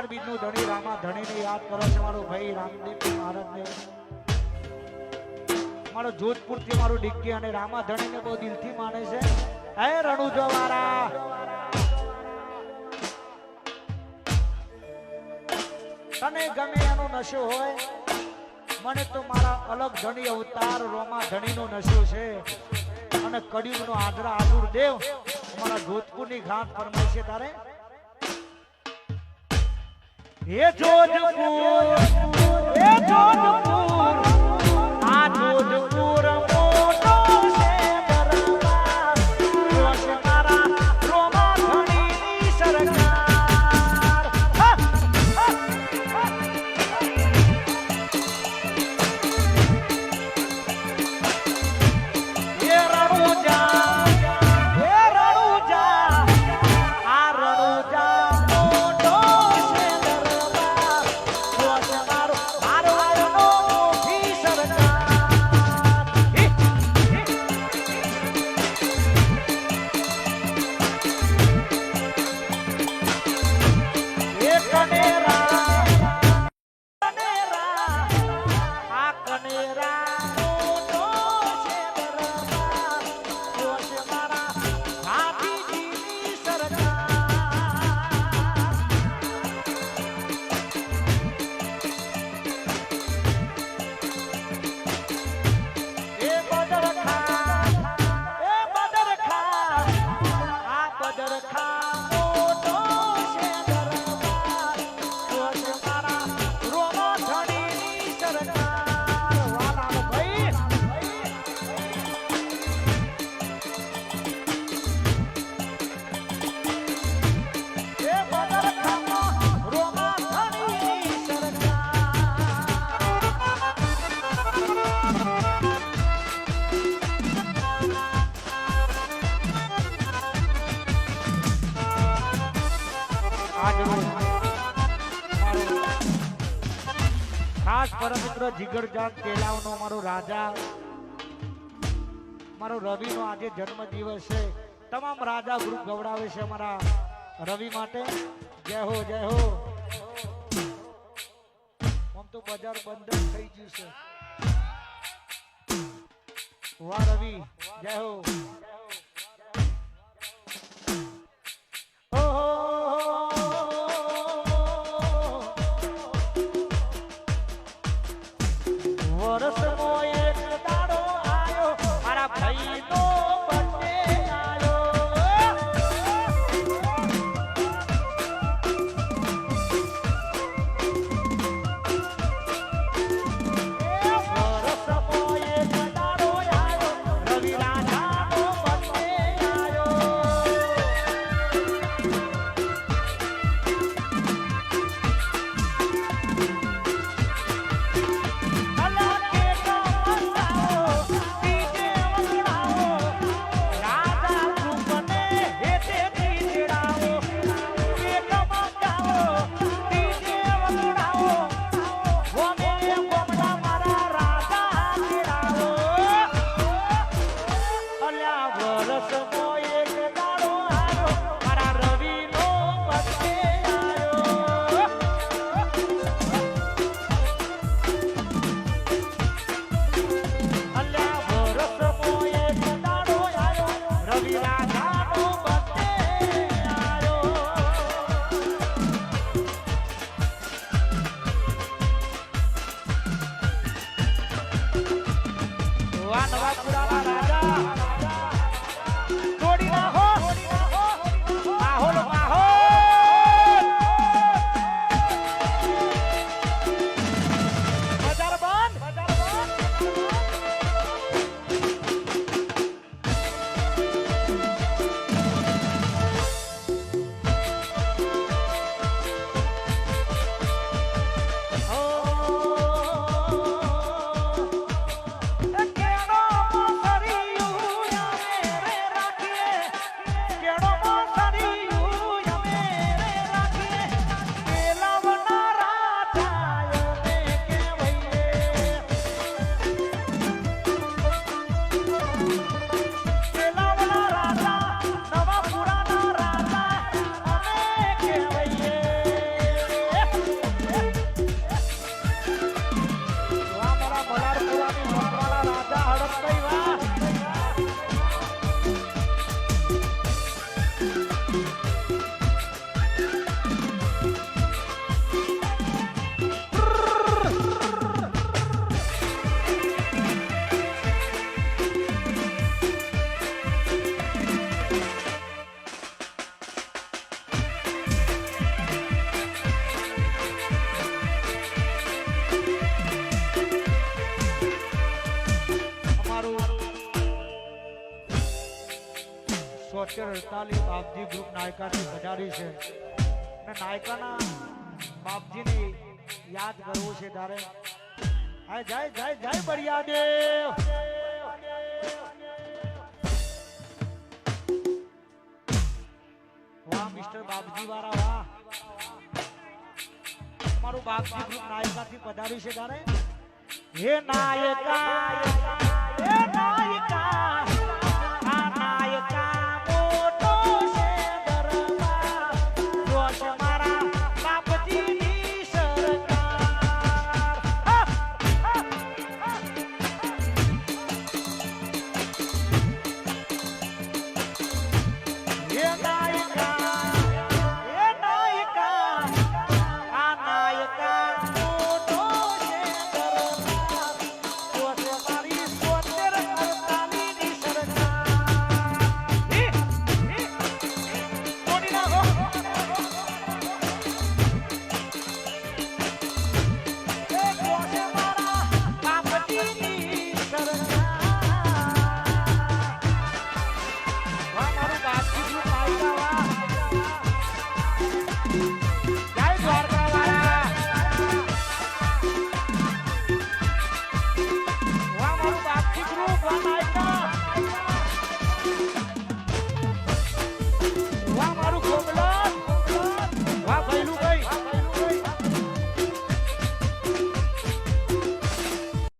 મારો બાર બીજનું ધણી, રામા ધણીને યાદ કરો છે મારો ભાઈ રામદીપ મહારાજને. મારો જોધપુરથી મારું ડિક્કી અને રામા ધણીને બહુ દિલથી માને છે. હે રણુજો વાળા તને ગમે એનો નશો હોય, મને તો મારા અલગ ધણી અવતાર રોમા ધણીનો નશો છે. અને કડિયુગનો આદરા આદુર દેવ, અમારા જોધપુરની ઘાટ ફરમાય છે તારે. હે જોધપુર હે જોધપુર. આજરોજ ખાસ પરમિત્ર જીગરજાન કેલાવનો મારો રાજા. મારો રવિનો આજે જન્મ દિવસ છે. તમામ રાજા ગ્રુપ ગવડાવે છે અમારા રવિ માટે. જય હો જય હો. આમ તો બજાર બંધ થઈ ગયું છે. વાહ રવિ, જય હો. બોતેર અડતાલીસ બાપજી ગ્રુપ નાયકાની પધારી છે. અને નાયકાના બાપજીને યાદ કરવું છે તારે. હા જય જય જય બળિયાદેવ. વાહ મિસ્ટર બાપજી વાળા, વાહ. મારું બાપજી ગ્રુપ નાયકાથી પધાર્યું છે તારે. હે નાયકા હે નાયકા.